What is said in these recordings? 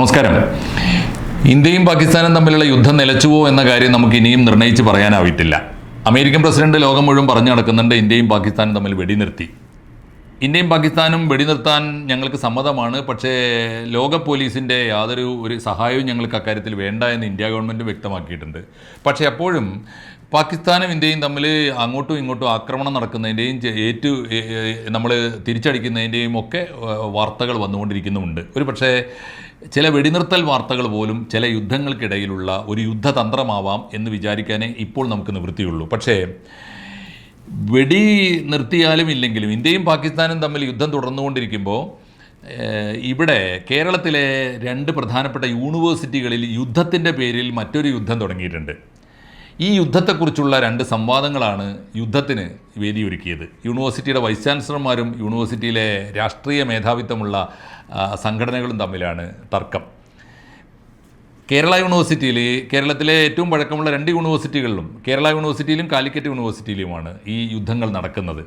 നമസ്കാരം. ഇന്ത്യയും പാകിസ്ഥാനും തമ്മിലുള്ള യുദ്ധം നിലച്ചുവോ എന്ന കാര്യം നമുക്ക് ഇനിയും നിർണയിച്ച് പറയാനാവിട്ടില്ല. അമേരിക്കൻ പ്രസിഡന്റ് ലോകം മുഴുവൻ പറഞ്ഞു നടക്കുന്നുണ്ട് ഇന്ത്യയും പാകിസ്ഥാനും തമ്മിൽ വെടിനിർത്തി. ഇന്ത്യയും പാകിസ്ഥാനും വെടിനിർത്താൻ ഞങ്ങൾക്ക് സമ്മതമാണ് പക്ഷേ ലോക പോലീസിന്റെ യാതൊരു ഒരു സഹായവും ഞങ്ങൾക്ക് അക്കാര്യത്തിൽ വേണ്ട എന്ന് ഇന്ത്യ ഗവൺമെന്റ് വ്യക്തമാക്കിയിട്ടുണ്ട്. പക്ഷേ അപ്പോഴും പാകിസ്ഥാനും ഇന്ത്യയും തമ്മിൽ അങ്ങോട്ടും ഇങ്ങോട്ടും ആക്രമണം നടക്കുന്നതിന്റെയും ഏറ്റു നമ്മൾ തിരിച്ചടിക്കുന്നതിന്റെയും ഒക്കെ വാർത്തകൾ വന്നുകൊണ്ടിരിക്കുന്നുമുണ്ട്. ഒരു പക്ഷേ ചില വെടിനിർത്തൽ വാർത്തകൾ പോലും ചില യുദ്ധങ്ങൾക്കിടയിലുള്ള ഒരു യുദ്ധതന്ത്രമാവാം എന്ന് വിചാരിക്കാനേ ഇപ്പോൾ നമുക്ക് നിവൃത്തിയുള്ളൂ. പക്ഷേ വെടി നിർത്തിയാലും ഇല്ലെങ്കിലും ഇന്ത്യയും പാകിസ്ഥാനും തമ്മിൽ യുദ്ധം തുടർന്നുകൊണ്ടിരിക്കുമ്പോൾ ഇവിടെ കേരളത്തിലെ രണ്ട് പ്രധാനപ്പെട്ട യൂണിവേഴ്സിറ്റികളിൽ യുദ്ധത്തിന്റെ പേരിൽ മറ്റൊരു യുദ്ധം തുടങ്ങിയിട്ടുണ്ട്. ഈ യുദ്ധത്തെക്കുറിച്ചുള്ള രണ്ട് സംവാദങ്ങളാണ് യുദ്ധത്തിന് വേദിയൊരുക്കിയത്. യൂണിവേഴ്സിറ്റിയുടെ വൈസ് ചാൻസലർമാരും യൂണിവേഴ്സിറ്റിയിലെ രാഷ്ട്രീയ മേധാവിത്വമുള്ള സംഘടനകളും തമ്മിലാണ് തർക്കം. കേരള യൂണിവേഴ്സിറ്റിയിൽ കേരളത്തിലെ ഏറ്റവും പഴക്കമുള്ള രണ്ട് യൂണിവേഴ്സിറ്റികളിലും കേരള യൂണിവേഴ്സിറ്റിയിലും കാലിക്കറ്റ് യൂണിവേഴ്സിറ്റിയിലുമാണ് ഈ യുദ്ധങ്ങൾ നടക്കുന്നത്.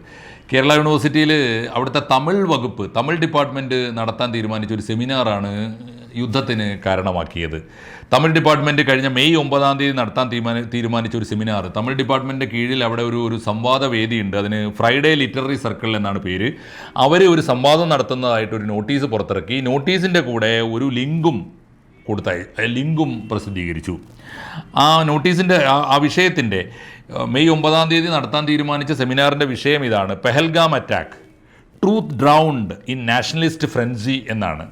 കേരള യൂണിവേഴ്സിറ്റിയിൽ അവിടുത്തെ തമിഴ് വകുപ്പ് തമിഴ് ഡിപ്പാർട്ട്മെന്റ് നടത്താൻ തീരുമാനിച്ച ഒരു സെമിനാറാണ് യുദ്ധത്തിന് കാരണമാക്കിയത്. തമിഴ് ഡിപ്പാർട്ട്മെന്റ് കഴിഞ്ഞ മെയ് ഒമ്പതാം തീയതി നടത്താൻ തീരുമാനി തീരുമാനിച്ച ഒരു സെമിനാർ. തമിഴ് ഡിപ്പാർട്ട്മെന്റിന്റെ കീഴിൽ അവിടെ ഒരു ഒരു സംവാദ വേദിയുണ്ട് അതിന് ഫ്രൈഡേ ലിറ്റററി സർക്കിൾ എന്നാണ് പേര്. അവർ ഒരു സംവാദം നടത്തുന്നതായിട്ട് ഒരു നോട്ടീസ് പുറത്തിറക്കി. നോട്ടീസിന്റെ കൂടെ ഒരു ലിങ്കും കൊടുത്ത ലിങ്കും പ്രസിദ്ധീകരിച്ചു. ആ നോട്ടീസിന്റെ ആ- വിഷയത്തിന്റെ മെയ് ഒമ്പതാം തീയതി നടത്താൻ തീരുമാനിച്ച സെമിനാറിന്റെ വിഷയം ഇതാണ്. Pahalgam attack. Truth drowned in nationalist frenzy എന്നാണ്.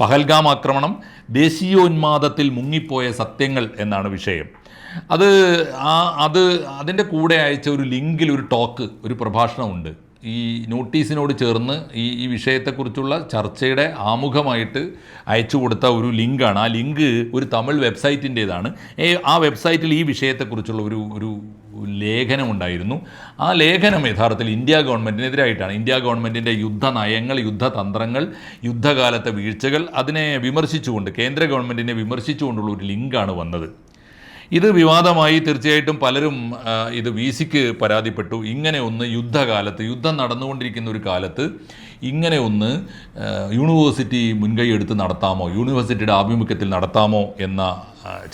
പഹൽഗാം ആക്രമണം ദേശീയോന്മാദത്തിൽ മുങ്ങിപ്പോയ സത്യങ്ങൾ എന്നാണ് വിഷയം. അത് ആ അത് അതിന്റെ കൂടെ അയച്ച ഒരു ലിങ്കിൽ ഒരു ടോക്ക് ഒരു പ്രഭാഷണമുണ്ട്. ഈ നോട്ടീസിനോട് ചേർന്ന് ഈ ഈ വിഷയത്തെക്കുറിച്ചുള്ള ചർച്ചയുടെ ആമുഖമായിട്ട് അയച്ചു കൊടുത്ത ഒരു ലിങ്കാണ്. ആ ലിങ്ക് ഒരു തമിഴ് വെബ്സൈറ്റിന്റേതാണ്. ആ വെബ്സൈറ്റിൽ ഈ വിഷയത്തെക്കുറിച്ചുള്ള ഒരു ഒരു ലേഖനമുണ്ടായിരുന്നു. ആ ലേഖനം യഥാർത്ഥത്തിൽ ഇന്ത്യ ഗവൺമെന്റിനെതിരായിട്ടാണ് ഇന്ത്യ ഗവൺമെന്റിന്റെ യുദ്ധ നയങ്ങൾ യുദ്ധതന്ത്രങ്ങൾ യുദ്ധകാലത്തെ വീഴ്ചകൾ അതിനെ വിമർശിച്ചുകൊണ്ട് കേന്ദ്ര ഗവൺമെന്റിനെ വിമർശിച്ചുകൊണ്ടുള്ള ഒരു ലിങ്കാണ് വന്നത്. ഇത് വിവാദമായി തീർച്ചയായിട്ടും പലരും ഇത് വി സിക്ക് പരാതിപ്പെട്ടു. ഇങ്ങനെ ഒന്ന് യുദ്ധകാലത്ത് യുദ്ധം നടന്നുകൊണ്ടിരിക്കുന്ന ഒരു കാലത്ത് ഇങ്ങനെ ഒന്ന് യൂണിവേഴ്സിറ്റി മുൻകൈ എടുത്ത് നടത്താമോ യൂണിവേഴ്സിറ്റിയുടെ ആഭിമുഖ്യത്തിൽ നടത്താമോ എന്ന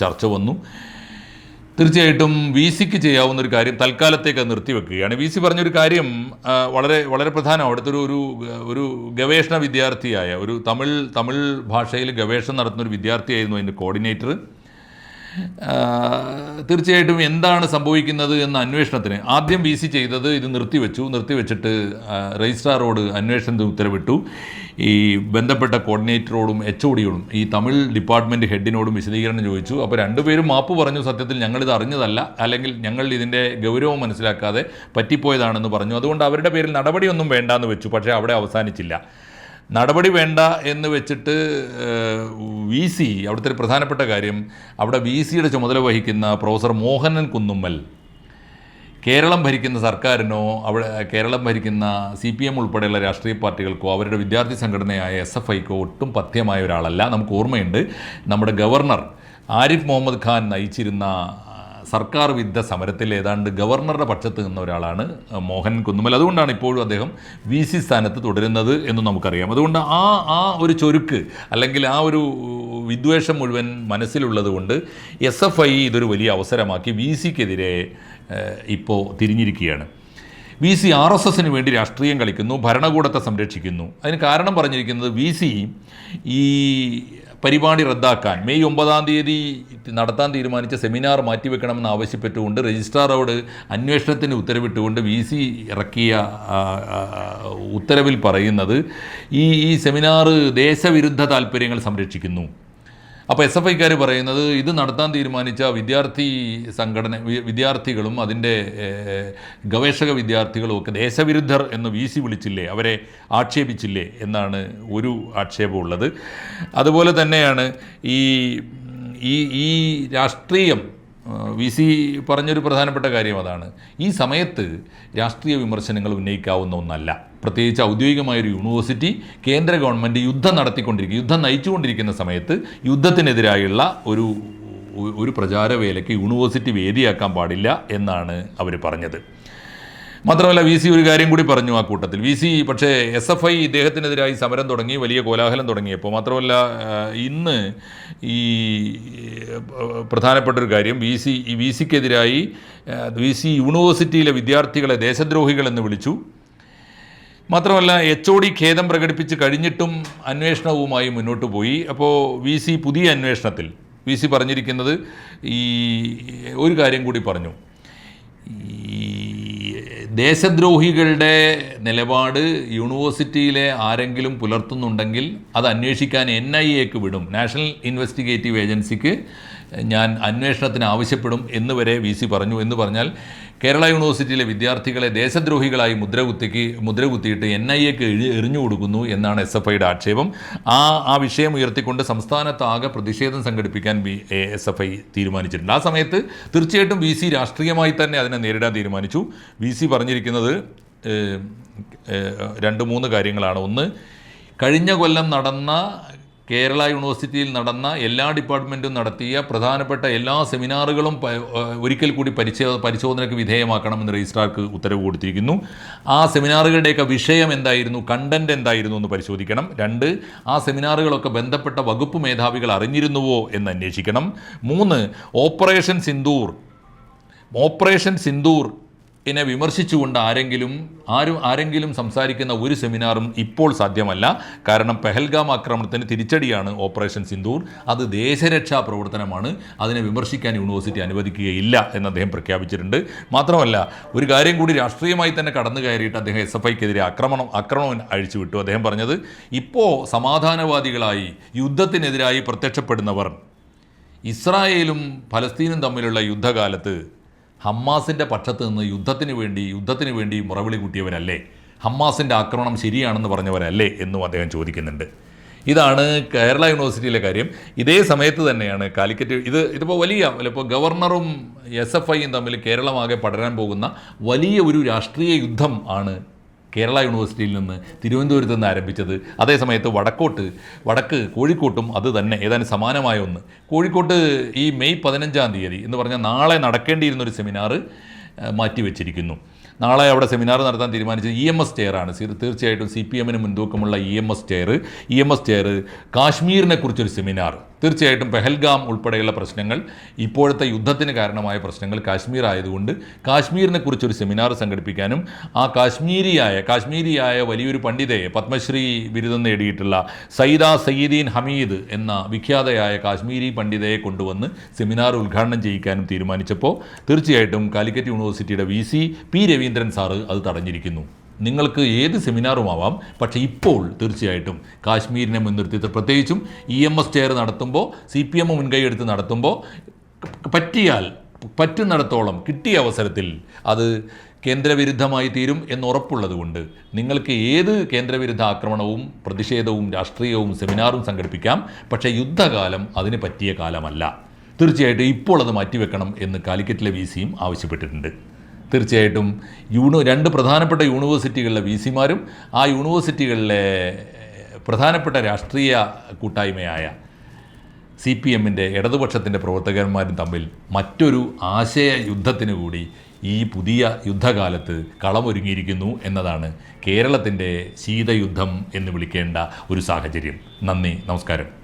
ചർച്ച വന്നു. തീർച്ചയായിട്ടും വി സിക്ക് ചെയ്യാവുന്ന ഒരു കാര്യം തൽക്കാലത്തേക്ക് നിർത്തിവെക്കുകയാണ്. വി സി പറഞ്ഞൊരു കാര്യം വളരെ വളരെ പ്രധാനം. അവിടുത്തെ ഒരു ഒരു ഒരു ഗവേഷണ വിദ്യാർത്ഥിയായ ഒരു തമിഴ് തമിഴ് ഭാഷയിൽ ഗവേഷണം നടത്തുന്ന ഒരു വിദ്യാർത്ഥിയായിരുന്നു അതിന്റെ കോർഡിനേറ്റർ. തീർച്ചയായിട്ടും എന്താണ് സംഭവിക്കുന്നത് എന്ന അന്വേഷണത്തിന് ആദ്യം വി സി ചെയ്തത് ഇത് നിർത്തിവെച്ചു. നിർത്തിവെച്ചിട്ട് രജിസ്ട്രാറോട് അന്വേഷണത്തിന് ഉത്തരവിട്ടു. ഈ ബന്ധപ്പെട്ട കോർഡിനേറ്ററോടും എച്ച് ഒടിയോടും ഈ തമിഴ് ഡിപ്പാർട്ട്മെന്റ് ഹെഡിനോടും വിശദീകരണം ചോദിച്ചു. അപ്പോൾ രണ്ടുപേരും മാപ്പ് പറഞ്ഞു സത്യത്തിൽ ഞങ്ങളിത് അറിഞ്ഞതല്ല അല്ലെങ്കിൽ ഞങ്ങൾ ഇതിന്റെ ഗൗരവം മനസ്സിലാക്കാതെ പറ്റിപ്പോയതാണെന്ന് പറഞ്ഞു. അതുകൊണ്ട് അവരുടെ പേരിൽ നടപടിയൊന്നും വേണ്ടാന്ന് വെച്ചു പക്ഷേ അവിടെ അവസാനിച്ചില്ല. നടപടി വേണ്ട എന്ന് വെച്ചിട്ട് വി സി അവിടുത്തെ പ്രധാനപ്പെട്ട കാര്യം അവിടെ വി സിയുടെ ചുമതല വഹിക്കുന്ന പ്രൊഫസർ മോഹനൻ കുന്നുമ്മൽ കേരളം ഭരിക്കുന്ന സർക്കാരിനോ അവിടെ കേരളം ഭരിക്കുന്ന സി പി എം ഉൾപ്പെടെയുള്ള രാഷ്ട്രീയ പാർട്ടികൾക്കോ അവരുടെ വിദ്യാർത്ഥി സംഘടനയായ എസ് എഫ് ഐക്കോ ഒട്ടും പഥ്യമായ ഒരാളല്ല. നമുക്ക് ഓർമ്മയുണ്ട് നമ്മുടെ ഗവർണർ ആരിഫ് മുഹമ്മദ് ഖാൻ നയിച്ചിരുന്ന സർക്കാർ വിരുദ്ധ സമരത്തിൽ ഏതാണ്ട് ഗവർണറുടെ പക്ഷത്ത് നിന്ന ഒരാളാണ് മോഹൻ കുന്നുമൽ അതുകൊണ്ടാണ് ഇപ്പോഴും അദ്ദേഹം വി സി സ്ഥാനത്ത് തുടരുന്നത് എന്ന് നമുക്കറിയാം. അതുകൊണ്ട് ആ ആ ഒരു ചൊരുക്ക് അല്ലെങ്കിൽ ആ ഒരു വിദ്വേഷം മുഴുവൻ മനസ്സിലുള്ളത് കൊണ്ട് എസ് എഫ് ഐ ഇതൊരു വലിയ അവസരമാക്കി വി സിക്കെതിരെ ഇപ്പോൾ തിരിഞ്ഞിരിക്കുകയാണ്. വി സി ആർ എസ് എസിന് വേണ്ടി രാഷ്ട്രീയം കളിക്കുന്നു ഭരണകൂടത്തെ സംരക്ഷിക്കുന്നു. അതിന് കാരണം പറഞ്ഞിരിക്കുന്നത് വി സി ഈ പരിപാടി റദ്ദാക്കാൻ മെയ് ഒമ്പതാം തീയതി നടത്താൻ തീരുമാനിച്ച സെമിനാർ മാറ്റിവെക്കണമെന്ന് ആവശ്യപ്പെട്ടുകൊണ്ട് രജിസ്ട്രാറോട് അന്വേഷണത്തിന് ഉത്തരവിട്ടുകൊണ്ട് വി സി ഇറക്കിയ ഉത്തരവിൽ പറയുന്നത് ഈ ഈ സെമിനാർ ദേശവിരുദ്ധ താല്പര്യങ്ങൾ സംരക്ഷിക്കുന്നു. അപ്പോൾ എസ് എഫ് ഐക്കാർ പറയുന്നത് ഇത് നടത്താൻ തീരുമാനിച്ച വിദ്യാർത്ഥി സംഘടന വിദ്യാർത്ഥികളും അതിന്റെ ഗവേഷക വിദ്യാർത്ഥികളും ഒക്കെ ദേശവിരുദ്ധർ എന്ന് വി സി വിളിച്ചില്ലേ അവരെ ആക്ഷേപിച്ചില്ലേ എന്നാണ് ഒരു ആക്ഷേപമുള്ളത് അതുപോലെ തന്നെയാണ് ഈ ഈ ഈ രാഷ്ട്രീയം വി സി പറഞ്ഞൊരു പ്രധാനപ്പെട്ട കാര്യം അതാണ്. ഈ സമയത്ത് രാഷ്ട്രീയ വിമർശനങ്ങൾ ഉന്നയിക്കാവുന്ന ഒന്നല്ല. പ്രത്യേകിച്ച് ഔദ്യോഗികമായൊരു യൂണിവേഴ്സിറ്റി കേന്ദ്ര ഗവൺമെന്റ് യുദ്ധം നടത്തിക്കൊണ്ടിരിക്കുക യുദ്ധം നയിച്ചുകൊണ്ടിരിക്കുന്ന സമയത്ത് യുദ്ധത്തിനെതിരായുള്ള ഒരു ഒരു പ്രചാരവേലയ്ക്ക് യൂണിവേഴ്സിറ്റി വേദിയാക്കാൻ പാടില്ല എന്നാണ് അവർ പറഞ്ഞത്. മാത്രമല്ല വി സി ഒരു കാര്യം കൂടി പറഞ്ഞു ആ കൂട്ടത്തിൽ. വി സി പക്ഷേ എസ് എഫ് ഐ ഇദ്ദേഹത്തിനെതിരായി സമരം തുടങ്ങി വലിയ കോലാഹലം തുടങ്ങിയപ്പോൾ. മാത്രമല്ല ഇന്ന് ഈ പ്രധാനപ്പെട്ടൊരു കാര്യം വി സി ഈ വി സിക്കെതിരായി വി സി യൂണിവേഴ്സിറ്റിയിലെ വിദ്യാർത്ഥികളെ ദേശദ്രോഹികളെന്ന് വിളിച്ചു. മാത്രമല്ല എച്ച് ഒ ഡി ഖേദം പ്രകടിപ്പിച്ച് കഴിഞ്ഞിട്ടും അന്വേഷണവുമായി മുന്നോട്ട് പോയി. അപ്പോൾ വി സി പുതിയ അന്വേഷണത്തിൽ വി സി പറഞ്ഞിരിക്കുന്നത് ഈ ഒരു കാര്യം കൂടി പറഞ്ഞു. ഈ ദേശദ്രോഹികളുടെ നിലപാട് യൂണിവേഴ്സിറ്റിയിലെ ആരെങ്കിലും പുലർത്തുന്നുണ്ടെങ്കിൽ അത് അന്വേഷിക്കാൻ എൻ ഐ എക്ക് വിടും. നാഷണൽ ഇൻവെസ്റ്റിഗേറ്റീവ് ഏജൻസിക്ക് ഞാൻ അന്വേഷണത്തിന് ആവശ്യപ്പെടും എന്ന് വരെ വി സി പറഞ്ഞു എന്ന് പറഞ്ഞാൽ കേരള യൂണിവേഴ്സിറ്റിയിലെ വിദ്യാർത്ഥികളെ ദേശദ്രോഹികളായി മുദ്രകുത്തിക്ക് മുദ്രകുത്തിയിട്ട് എൻ ഐ എക്ക് എറിഞ്ഞു കൊടുക്കുന്നു എന്നാണ് എസ് എഫ് ഐയുടെ ആക്ഷേപം. ആ ആ വിഷയം ഉയർത്തിക്കൊണ്ട് സംസ്ഥാനത്താകെ പ്രതിഷേധം സംഘടിപ്പിക്കാൻ ബി എസ് എഫ് ഐ തീരുമാനിച്ചിട്ടുണ്ട്. ആ സമയത്ത് തീർച്ചയായിട്ടും വി സി രാഷ്ട്രീയമായി തന്നെ അതിനെ നേരിടാൻ തീരുമാനിച്ചു. വി സി പറഞ്ഞിരിക്കുന്നത് രണ്ട് മൂന്ന് കാര്യങ്ങളാണ്. ഒന്ന് കഴിഞ്ഞ കൊല്ലം നടന്ന കേരള യൂണിവേഴ്സിറ്റിയിൽ നടന്ന എല്ലാ ഡിപ്പാർട്ട്മെന്റും നടത്തിയ പ്രധാനപ്പെട്ട എല്ലാ സെമിനാറുകളും ഒരിക്കൽ കൂടി പരിശോ പരിശോധനയ്ക്ക് വിധേയമാക്കണമെന്ന് രജിസ്ട്രാർക്ക് ഉത്തരവ് കൊടുത്തിരിക്കുന്നു. ആ സെമിനാറുകളുടെയൊക്കെ വിഷയം എന്തായിരുന്നു കണ്ടന്റ് എന്തായിരുന്നു എന്ന് പരിശോധിക്കണം. രണ്ട് ആ സെമിനാറുകളൊക്കെ ബന്ധപ്പെട്ട വകുപ്പ് മേധാവികൾ അറിഞ്ഞിരുന്നുവോ എന്ന് അന്വേഷിക്കണം. മൂന്ന് ഓപ്പറേഷൻ സിന്ദൂർ ഓപ്പറേഷൻ സിന്ദൂർ എന്നെ വിമർശിച്ചുകൊണ്ട് ആരെങ്കിലും ആരും ആരെങ്കിലും സംസാരിക്കുന്ന ഒരു സെമിനാറും ഇപ്പോൾ സാധ്യമല്ല. കാരണം പെഹൽഗാം ആക്രമണത്തിന് തിരിച്ചടിയാണ് ഓപ്പറേഷൻ സിന്ദൂർ. അത് ദേശരക്ഷാ പ്രവർത്തനമാണ്. അതിനെ വിമർശിക്കാൻ യൂണിവേഴ്സിറ്റി അനുവദിക്കുകയില്ല എന്ന് അദ്ദേഹം പ്രഖ്യാപിച്ചിട്ടുണ്ട്. മാത്രമല്ല ഒരു കാര്യം കൂടി രാഷ്ട്രീയമായി തന്നെ കടന്നു കയറിയിട്ട് അദ്ദേഹം എസ് എഫ് ഐക്കെതിരെ ആക്രമണം ആക്രമണം അഴിച്ചുവിട്ടു. അദ്ദേഹം പറഞ്ഞത് ഇപ്പോൾ സമാധാനവാദികളായി യുദ്ധത്തിനെതിരായി പ്രത്യക്ഷപ്പെടുന്നവർ ഇസ്രായേലും ഫലസ്തീനും തമ്മിലുള്ള യുദ്ധകാലത്ത് ഹമ്മാസിന്റെ പക്ഷത്ത് നിന്ന് യുദ്ധത്തിന് വേണ്ടി യുദ്ധത്തിന് വേണ്ടി മുറവിളി കൂട്ടിയവരല്ലേ? ഹമ്മാസിന്റെ ആക്രമണം ശരിയാണെന്ന് പറഞ്ഞവരല്ലേ എന്നും അദ്ദേഹം ചോദിക്കുന്നുണ്ട്. ഇതാണ് കേരള യൂണിവേഴ്സിറ്റിയിലെ കാര്യം. ഇതേ സമയത്ത് തന്നെയാണ് കാലിക്കറ്റ് ഇത് ഇതിപ്പോൾ വലിയ ഇപ്പോൾ ഗവർണറും എസ് എഫ് ഐയും തമ്മിൽ കേരളമാകെ പടരാൻ പോകുന്ന വലിയ ഒരു രാഷ്ട്രീയ യുദ്ധം ആണ് കേരള യൂണിവേഴ്സിറ്റിയിൽ നിന്ന് തിരുവനന്തപുരത്ത് നിന്ന് ആരംഭിച്ചത് അതേസമയത്ത് വടക്കോട്ട് വടക്ക് കോഴിക്കോട്ടും അത് തന്നെ ഏതാനും സമാനമായ ഒന്ന്. കോഴിക്കോട്ട് ഈ മെയ് പതിനഞ്ചാം തീയതി എന്ന് പറഞ്ഞാൽ നാളെ നടക്കേണ്ടിയിരുന്ന ഒരു സെമിനാർ മാറ്റിവെച്ചിരിക്കുന്നു. നാളെ അവിടെ സെമിനാർ നടത്താൻ തീരുമാനിച്ചത് ഇ എം എസ് ചെയറാണ് തീർച്ചയായിട്ടും സി പി എമ്മിന് മുൻതൂക്കമുള്ള E M S chair E M S chair കാശ്മീരിനെക്കുറിച്ചൊരു seminar തീർച്ചയായിട്ടും പെഹൽഗാം ഉൾപ്പെടെയുള്ള പ്രശ്നങ്ങൾ ഇപ്പോഴത്തെ യുദ്ധത്തിന് കാരണമായ പ്രശ്നങ്ങൾ കാശ്മീർ ആയതുകൊണ്ട് കാശ്മീരിനെ കുറിച്ചൊരു സെമിനാർ സംഘടിപ്പിക്കാനും ആ കാശ്മീരിയായ കാശ്മീരിയായ വലിയൊരു പണ്ഡിതയെ പത്മശ്രീ ബിരുദം നേടിയിട്ടുള്ള സൈദ സയ്യിദീൻ ഹമീദ് എന്ന വിഖ്യാതയായ കാശ്മീരി പണ്ഡിതയെ കൊണ്ടുവന്ന് സെമിനാർ ഉദ്ഘാടനം ചെയ്യിക്കാനും തീരുമാനിച്ചപ്പോൾ തീർച്ചയായിട്ടും കാലിക്കറ്റ് യൂണിവേഴ്സിറ്റിയുടെ V C P Raveendran sir അത് തടഞ്ഞിരിക്കുന്നു. നിങ്ങൾക്ക് ഏത് സെമിനാറും ആവാം. പക്ഷേ ഇപ്പോൾ തീർച്ചയായിട്ടും കാശ്മീരിനെ മുൻനിർത്തി പ്രത്യേകിച്ചും ഇ എം എസ് ചെയർ നടത്തുമ്പോൾ സി പി എം മുൻകൈ എടുത്ത് നടത്തുമ്പോൾ പറ്റിയാൽ പറ്റുന്നിടത്തോളം കിട്ടിയ അവസരത്തിൽ അത് കേന്ദ്രവിരുദ്ധമായി തീരും എന്നുറപ്പുള്ളതുകൊണ്ട് നിങ്ങൾക്ക് ഏത് കേന്ദ്രവിരുദ്ധ ആക്രമണവും പ്രതിഷേധവും രാഷ്ട്രീയവും സെമിനാറും സംഘടിപ്പിക്കാം. പക്ഷേ യുദ്ധകാലം അതിന് പറ്റിയ കാലമല്ല. തീർച്ചയായിട്ടും ഇപ്പോൾ അത് മാറ്റിവെക്കണം എന്ന് കാലിക്കറ്റിലെ വി സിയും ആവശ്യപ്പെട്ടിട്ടുണ്ട്. തീർച്ചയായിട്ടും യൂണി രണ്ട് പ്രധാനപ്പെട്ട യൂണിവേഴ്സിറ്റികളിലെ വി സിമാരും ആ യൂണിവേഴ്സിറ്റികളിലെ പ്രധാനപ്പെട്ട രാഷ്ട്രീയ കൂട്ടായ്മയായ സി പി എമ്മിന്റെ ഇടതുപക്ഷത്തിന്റെ പ്രവർത്തകന്മാരും തമ്മിൽ മറ്റൊരു ആശയ യുദ്ധത്തിന് കൂടി ഈ പുതിയ യുദ്ധകാലത്ത് കളമൊരുങ്ങിയിരിക്കുന്നു എന്നതാണ് കേരളത്തിന്റെ ശീതയുദ്ധം എന്ന് വിളിക്കേണ്ട ഒരു സാഹചര്യം. നന്ദി നമസ്കാരം.